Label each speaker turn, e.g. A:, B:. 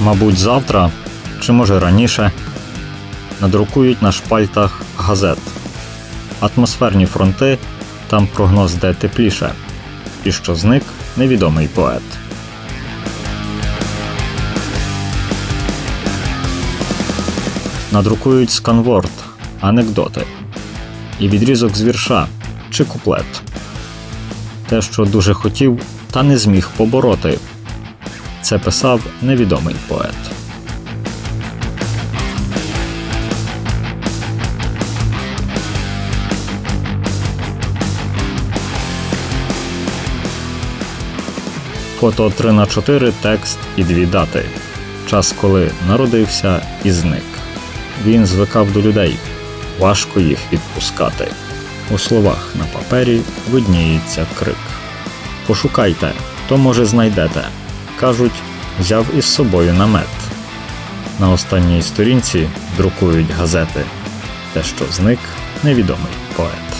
A: Мабуть, завтра, чи може раніше, надрукують на шпальтах газет. Атмосферні фронти, там прогноз де тепліше, і що зник невідомий поет. Надрукують сканворд, анекдоти і відрізок з вірша чи куплет. Те, що дуже хотів, та не зміг побороти. Це писав невідомий поет. Фото 3 на 4 текст і дві дати. Час, коли народився і зник. Він звикав до людей, важко їх відпускати. У словах на папері видніється крик. Пошукайте, то може знайдете. Кажуть, взяв із собою намет. На останній сторінці друкують газети. Те, що зник невідомий поет.